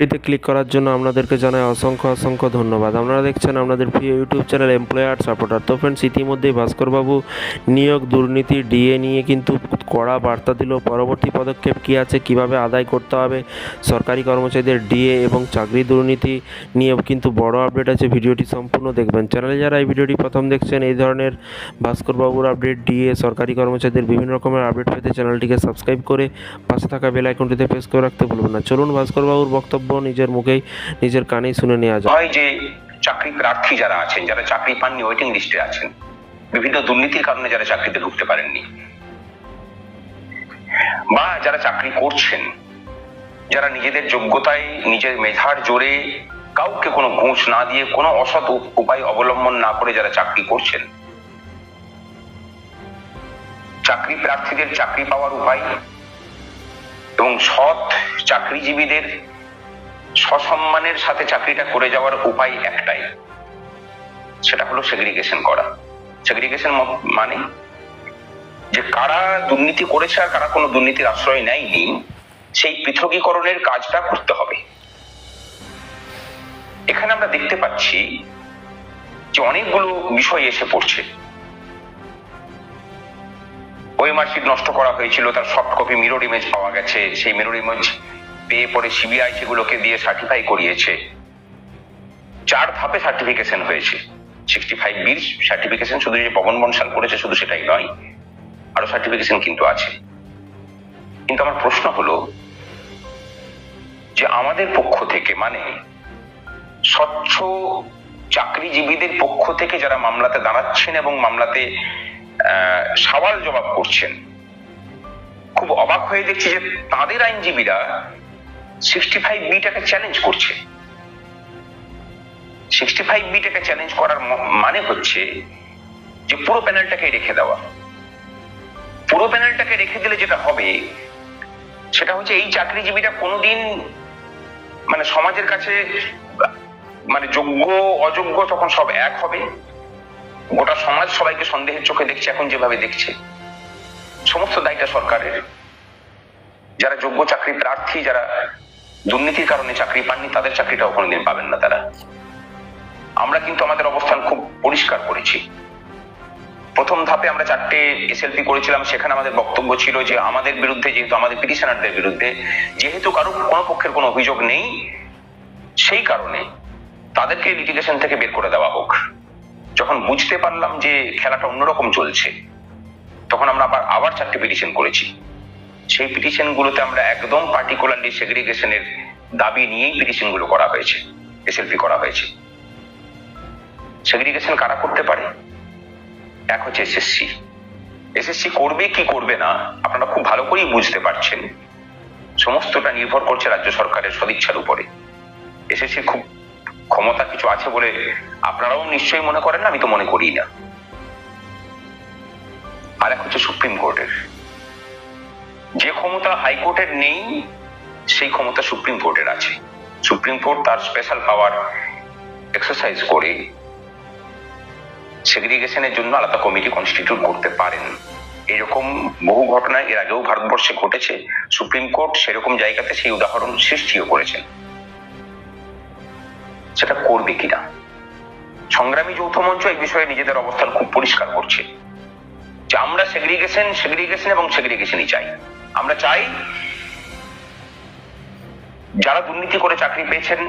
ভিডিওতে ক্লিক করার জন্য আপনাদেরকে জানাই অসংখ্য অসংখ্য ধন্যবাদ। আপনারা দেখছেন আপনাদের প্রিয় ইউটিউব চ্যানেল এমপ্লয়ার সাপোর্টার তো ফ্রেন্ডস ইতিমধ্যেই ভাস্করবাবু নিয়োগ দুর্নীতি ডিএ নিয়ে কিন্তু কড়া বার্তা দিল। পরবর্তী পদক্ষেপ কী আছে? কীভাবে আদায় করতে হবে? সরকারি কর্মচারীদের ডিএ এবং চাকরি দুর্নীতি নিয়ে কিন্তু বড় আপডেট আছে। ভিডিওটি সম্পূর্ণ দেখবেন। চ্যানেলে যারা এই ভিডিওটি প্রথম দেখছেন, এই ধরনের ভাস্করবাবুর আপডেট ডিএ সরকারি কর্মচারীদের বিভিন্ন রকমের আপডেট পেতে চ্যানেলটিকে সাবস্ক্রাইব করে পাশে থাকা বেল আইকনটিতে প্রেস করে রাখতে ভুলবেন না। চলুন ভাস্করবাবুর বক্তব্য নিজের মুখেই, নিজের কানেই শুনে নেওয়া যাক। হয় যে চাকরি প্রার্থী যারা আছেন, যারা চাকরি পাননি ওয়েটিং লিস্টে আছেন, বিভিন্ন দুর্নীতির কারণে যারা চাকরিতে ঢুকতে পারেননি, বা যারা চাকরি করছেন, যারা নিজেদের যোগ্যতায়, নিজের মেধার জোরে কাউকে কোনো ঘুষ না দিয়ে, কোনো অসৎ উপায় অবলম্বন না করে যারা চাকরি করছেন, চাকরি প্রার্থীদের চাকরি পাওয়ার উপায় এবং সৎ চাকরিজীবীদের সসম্মানের সাথে চাকরিটা করে যাওয়ার উপায় একটাই। সেটা হলো সেগ্রিগেশন করা। সেগ্রিগেশন মানে যে কারা দুর্নীতি করেছে আর কারা কোনো দুর্নীতির আশ্রয় নেয়নি, সেই পৃথকীকরণের কাজটা করতে হবে। এখানে আমরা দেখতে পাচ্ছি যে অনেকগুলো বিষয় এসে পড়ছে। ওই মার্কশিট নষ্ট করা হয়েছিল, তার সফট কপি মিরর ইমেজ পাওয়া গেছে, সেই মিরর ইমেজ পেয়ে পরে সিবিআই সেগুলোকে দিয়ে সার্টিফাই করিয়েছে। চার ধাপে সার্টিফিকেশন হয়েছে। সিক্সটি ফাইভ বির সার্টিফিকেশন শুধু যে পবন বনসাল করেছে শুধু সেটাই নয়, আরও সার্টিফিকেশন কিন্তু আছে। কিন্তু আমার প্রশ্ন হলো যে আমাদের পক্ষ থেকে মানে স্বচ্ছ চাকরিজীবীদের পক্ষ থেকে যারা মামলাতে দাঁড়াচ্ছেন এবং মামলাতে সওয়াল জবাব করছেন, খুব অবাক হয়ে দেখছি যে তাদের আইনজীবীরা সিক্সটি ফাইভ বিটাকে চ্যালেঞ্জ করছে। সিক্সটি ফাইভ বিটাকে চ্যালেঞ্জ করার মানে হচ্ছে যে পুরো প্যানেলটাকে রেখে দেওয়া। পুরো প্যানেলটাকে রেখে দিলে যেটা হবে, সেটা হচ্ছে এই চাকরিজীবীরা কোনোদিন মানে সমাজের কাছে মানে যোগ্য, অযোগ্য তখন সব এক হবে। গোটা সমাজ সবাইকে সন্দেহের চোখে দেখছে, এখন যেভাবে দেখছে। সমস্ত দায়টা সরকারের। যারা যোগ্য চাকরি প্রার্থী, যারা দুর্নীতির কারণে চাকরি পাননি, তাদের চাকরিটাও কোনোদিন পাবেন না তারা। আমরা কিন্তু আমাদের অবস্থান খুব পরিষ্কার করেছি। প্রথম ধাপে আমরা চারটে এসএলপি করেছিলাম, সেখানে আমাদের বক্তব্য ছিল যে আমাদের বিরুদ্ধে, যেহেতু আমাদের পিটিশনারদের বিরুদ্ধে, যেহেতু কারও কোনো পক্ষের কোনো অভিযোগ নেই, সেই কারণে তাদেরকে লিটিগেশন থেকে বের করে দেওয়া হোক। যখন বুঝতে পারলাম যে খেলাটা অন্যরকম চলছে, তখন আমরা আবার আবার চারটে পিটিশন করেছি। সেই পিটিশন গুলোতে আমরা একদম পার্টিকুলারলি সেগ্রিগেশনের দাবি নিয়েই পিটিশনগুলো করা হয়েছে এসএলপি করা হয়েছে। সেগ্রিগেশন কারা করতে পারে? এক হচ্ছে এসএসসি এসএসসি করবে কি করবে না, আপনারা খুব ভালো করেই বুঝতে পারছেন। সমস্তটা নির্ভর করছে রাজ্য সরকারের সদিচ্ছার উপরে। এসএসসি খুব ক্ষমতা কিছু আছে বলে আপনারাও নিশ্চয়ই মনে করেন না, আমি তো মনে করি না। আর এক হচ্ছে সুপ্রিম কোর্টের যে ক্ষমতা হাইকোর্টের নেই, সেই ক্ষমতা সুপ্রিম কোর্টের আছে। সুপ্রিম কোর্ট তার স্পেশাল পাওয়ার এক্সারসাইজ করে সেগ্রিগেশনের জন্য আলাদা কমিটি কনস্টিটিউট করতে পারেন। এরকম বহু ঘটনা এর আগেও ভারতবর্ষে ঘটেছে। সুপ্রিম কোর্ট সেরকম জায়গাতে সেই উদাহরণ সৃষ্টিও করেছেন। সেটা করবে কিনা? সংগ্রামী যৌথ মঞ্চ এই বিষয়ে নিজেদের অবস্থান খুব পরিষ্কার করছে। যে আমরা সেগ্রিগেশন সেগ্রিগেশন এবং সেগ্রিগেশনই চাই। আমরা চাই যারা দুর্নীতি করে চাকরি পেয়েছেন